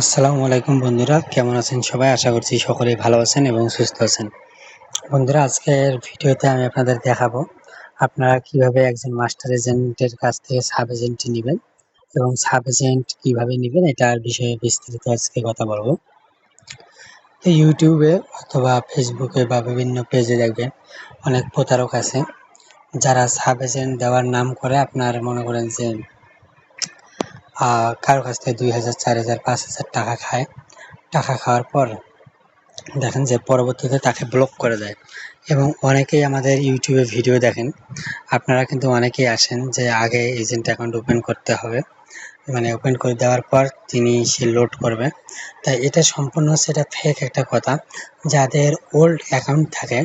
আসসালামু আলাইকুম বন্ধুরা, কেমন আছেন সবাই? আশা করছি সকলেই ভালো আছেন এবং সুস্থ আছেন। বন্ধুরা, আজকের ভিডিওতে আমি আপনাদের দেখাবো আপনারা কীভাবে একজন মাস্টার এজেন্টের কাছ থেকে সাব এজেন্ট নেবেন এবং সাব এজেন্ট কীভাবে নেবেন এটার বিষয়ে বিস্তারিত আজকে কথা বলব। তো ইউটিউবে অথবা ফেসবুকে বা বিভিন্ন পেজে দেখবেন অনেক প্রতারক আছে, যারা সাব এজেন্ট দেওয়ার নাম করে আপনার মনে করেন যে কারও কাছ থেকে দুই হাজার, চার হাজার, পাঁচ হাজার টাকা খায়। টাকা খাওয়ার পর দেখেন যে পরবর্তীতে তাকে ব্লক করে দেয়। এবং অনেকেই আমাদের ইউটিউবে ভিডিও দেখেন। আপনারা কিন্তু অনেকেই আসেন যে আগে এজেন্ট অ্যাকাউন্ট ওপেন করতে হবে। মানে ওপেন করে দেওয়ার পর তিনি সে লোড করবে। তাই এটা সম্পূর্ণ সেটা ফেক একটা কথা। যাদের ওল্ড অ্যাকাউন্ট থাকে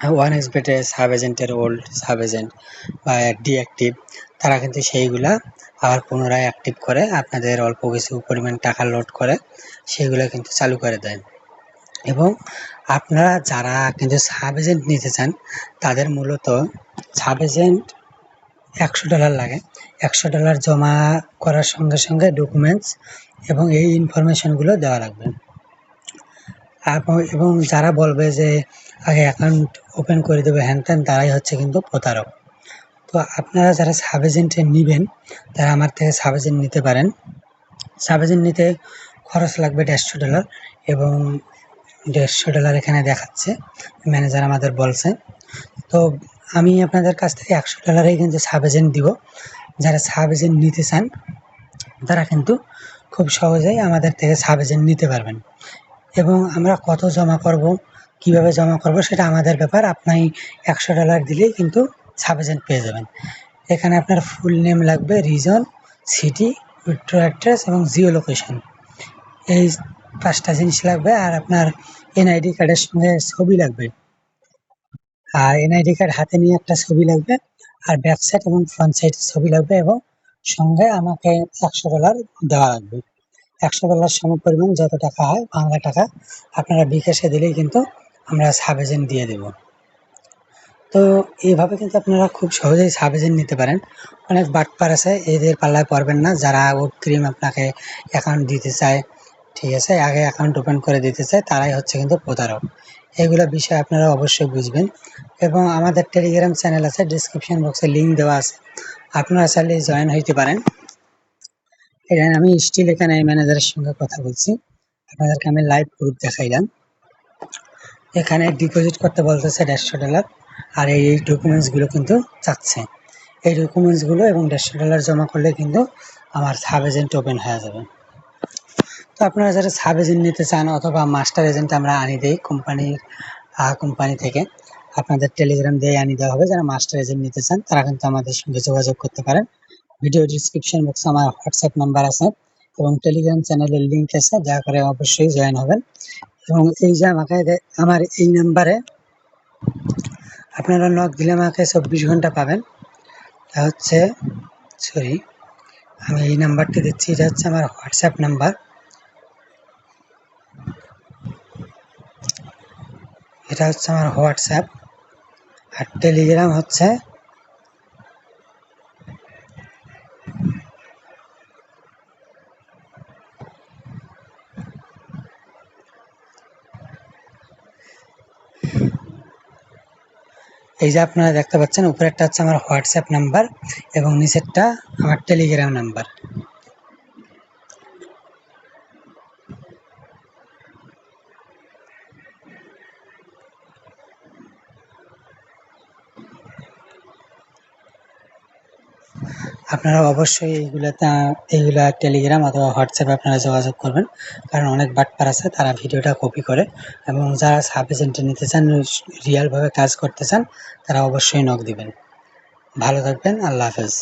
ওয়ান এক্সবেটে সাব এজেন্টের ওল্ড সাব এজেন্ট বা ডিঅ্যাক্টিভ তারা কিন্তু সেইগুলা আবার পুনরায় অ্যাক্টিভ করে, আপনাদের অল্প কিছু পরিমাণ টাকা লোড করে সেগুলো কিন্তু চালু করে দেয় এবং আপনারা যারা কিন্তু সাব এজেন্ট নিতে চান, তাদের মূলত সাব এজেন্ট একশো ডলার লাগে। একশো ডলার জমা করার সঙ্গে সঙ্গে ডকুমেন্টস এবং এই ইনফরমেশনগুলো দেওয়া লাগবে। এবং যারা বলবে যে আগে অ্যাকাউন্ট ওপেন করে দেবে, হ্যান ত্যান, তারাই হচ্ছে কিন্তু প্রতারক। তো আপনারা যারা সাব এজেন্টে নেবেন, তারা আমার থেকে সাব এজেন্ট নিতে পারেন। সাব এজেন্ট নিতে খরচ লাগবে দেড়শো ডলার এবং দেড়শো ডলার এখানে দেখাচ্ছে ম্যানেজার আমাদের বলছে। তো আমি আপনাদের কাছ থেকে একশো ডলারেই কিন্তু সাব এজেন্ট দিব। যারা সাব এজেন্ট নিতে চান, তারা কিন্তু খুব সহজেই আমাদের থেকে সাব এজেন্ট নিতে পারবেন। এবং আমরা কত জমা করব, কীভাবে জমা করব সেটা আমাদের ব্যাপার। আপনি একশো ডলার দিলেই কিন্তু সাব এজেন্ট পেয়ে যাবেন। এখানে আপনার ফুল নেম লাগবে রিজন সিটি উইথড্র অ্যাড্রেস এবং জিও লোকেশন এই পাঁচটা জিনিস লাগবে আর আপনার এনআইডি কার্ডের সঙ্গে ছবি লাগবে। আর এনআইডি কার্ড হাতে নিয়ে একটা ছবি লাগবে আর ব্যাক সাইড এবং ফ্রন্ট সাইডের ছবি লাগবে এবং সঙ্গে আমাকে একশো ডলার দেওয়া লাগবে। একশো ডলার সম পরিমাণ যত টাকা হয়, বাংলা টাকা, আপনারা বিকাশে দিলেই কিন্তু আমরা সাব এজেন্ট দিয়ে দেব। তো এইভাবে কিন্তু আপনারা খুব সহজেই সাব এজেন্ট নিতে পারেন। অনেক বাটপার আছে, এদের পাল্লায় পড়বেন না। যারা অগ্রিম আপনাকে অ্যাকাউন্ট দিতে চায়, ঠিক আছে, আগে অ্যাকাউন্ট ওপেন করে দিতে চায়, তারাই হচ্ছে কিন্তু প্রতারক। এগুলো বিষয়ে আপনারা অবশ্যই বুঝবেন। এবং আমাদের টেলিগ্রাম চ্যানেল আছে ডিসক্রিপশন বক্সে লিঙ্ক দেওয়া আছে। আপনারা চাইলে জয়েন হইতে পারেন। এখানে আমি স্টিল এখানে ম্যানেজারের সঙ্গে কথা বলছি। আপনাদেরকে আমি লাইভ প্রুফ দেখাইলাম। এখানে ডিপোজিট করতে বলতেছে দেড়শো ডলার আর এই ডকুমেন্টসগুলো কিন্তু চাচ্ছে। এই ডকুমেন্টসগুলো এবং দেড়শো ডলার জমা করলে কিন্তু আমার সাব এজেন্ট ওপেন হয়ে যাবে। তো আপনারা যারা সাব এজেন্ট নিতে চান অথবা মাস্টার এজেন্ট আমরা আনি দেই কোম্পানির কোম্পানি থেকে, আপনাদের টেলিগ্রাম দিয়ে আনি দেওয়া হবে। যারা মাস্টার এজেন্ট নিতে চান, তারা কিন্তু আমাদের সঙ্গে যোগাযোগ করতে পারেন। ভিডিও ডিসক্রিপশন বক্সে আমার হোয়াটসঅ্যাপ নাম্বার আছে এবং টেলিগ্রাম চ্যানেলের লিঙ্ক আছে, দয়া করে অবশ্যই জয়েন হবেন। এবং এই যে আমাকে আমার এই নাম্বারে আপনারা নক দিলে আমাকে চব্বিশ ঘণ্টা পাবেন। তা হচ্ছে সরি আমি এই নাম্বারটি দিচ্ছি, এটা হচ্ছে আমার হোয়াটসঅ্যাপ নাম্বার এটা হচ্ছে আমার হোয়াটসঅ্যাপ আর টেলিগ্রাম হচ্ছে এই যে আপনারা দেখতে পাচ্ছেন, উপরেরটা হচ্ছে আমার হোয়াটসঅ্যাপ নাম্বার এবং নিচেরটা আমার টেলিগ্রাম নাম্বার আপনারা অবশ্যই এইগুলাতে এইগুলা টেলিগ্রাম অথবা হোয়াটসঅ্যাপে আপনারা যোগাযোগ করবেন। কারণ অনেক বাটপার আছে, তারা ভিডিওটা কপি করে। এবং যারা সাব এজেন্টে নিতে চান রিয়ালভাবে কাজ করতে চান, তারা অবশ্যই নক দিবেন। ভালো থাকবেন, আল্লাহ হাফেজ।